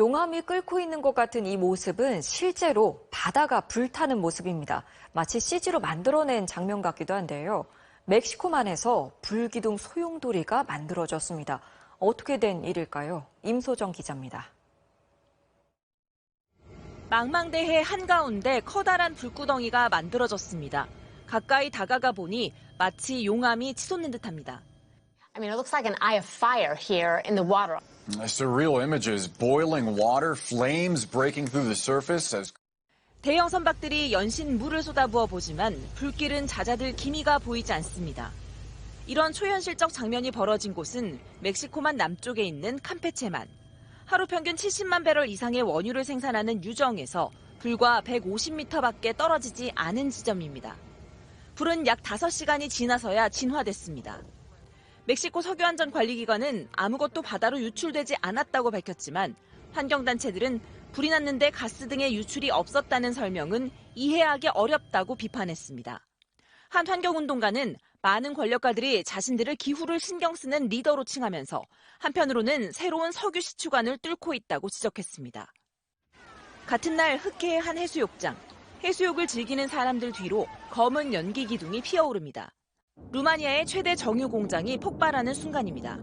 용암이 끓고 있는 것 같은 이 모습은 실제로 바다가 불타는 모습입니다. 마치 CG로 만들어낸 장면 같기도 한데요. 멕시코만에서 불기둥 소용돌이가 만들어졌습니다. 어떻게 된 일일까요? 임소정 기자입니다. 망망대해 한가운데 커다란 불구덩이가 만들어졌습니다. 가까이 다가가 보니 마치 용암이 치솟는 듯합니다. I mean, it looks like an eye of fire here in the water. Surreal images, boiling water, flames breaking through the surface as 대형 선박들이 연신 물을 쏟아부어 보지만 불길은 잦아들 기미가 보이지 않습니다. 이런 초현실적 장면이 벌어진 곳은 멕시코만 남쪽에 있는 캠페체만. 하루 평균 70만 배럴 이상의 원유를 생산하는 유정에서 불과 150m밖에 떨어지지 않은 지점입니다. 불은 약 5시간이 지나서야 진화됐습니다. 멕시코 석유안전관리기관은 아무것도 바다로 유출되지 않았다고 밝혔지만 환경단체들은 불이 났는데 가스 등의 유출이 없었다는 설명은 이해하기 어렵다고 비판했습니다. 한 환경운동가는 많은 권력가들이 자신들을 기후를 신경 쓰는 리더로 칭하면서 한편으로는 새로운 석유 시추관을 뚫고 있다고 지적했습니다. 같은 날 흑해의 한 해수욕장. 해수욕을 즐기는 사람들 뒤로 검은 연기 기둥이 피어오릅니다. 루마니아의 최대 정유 공장이 폭발하는 순간입니다.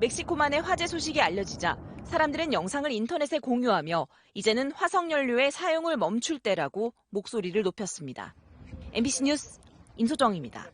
멕시코만의 화재 소식이 알려지자 사람들은 영상을 인터넷에 공유하며 이제는 화석연료의 사용을 멈출 때라고 목소리를 높였습니다. MBC 뉴스 임소정입니다.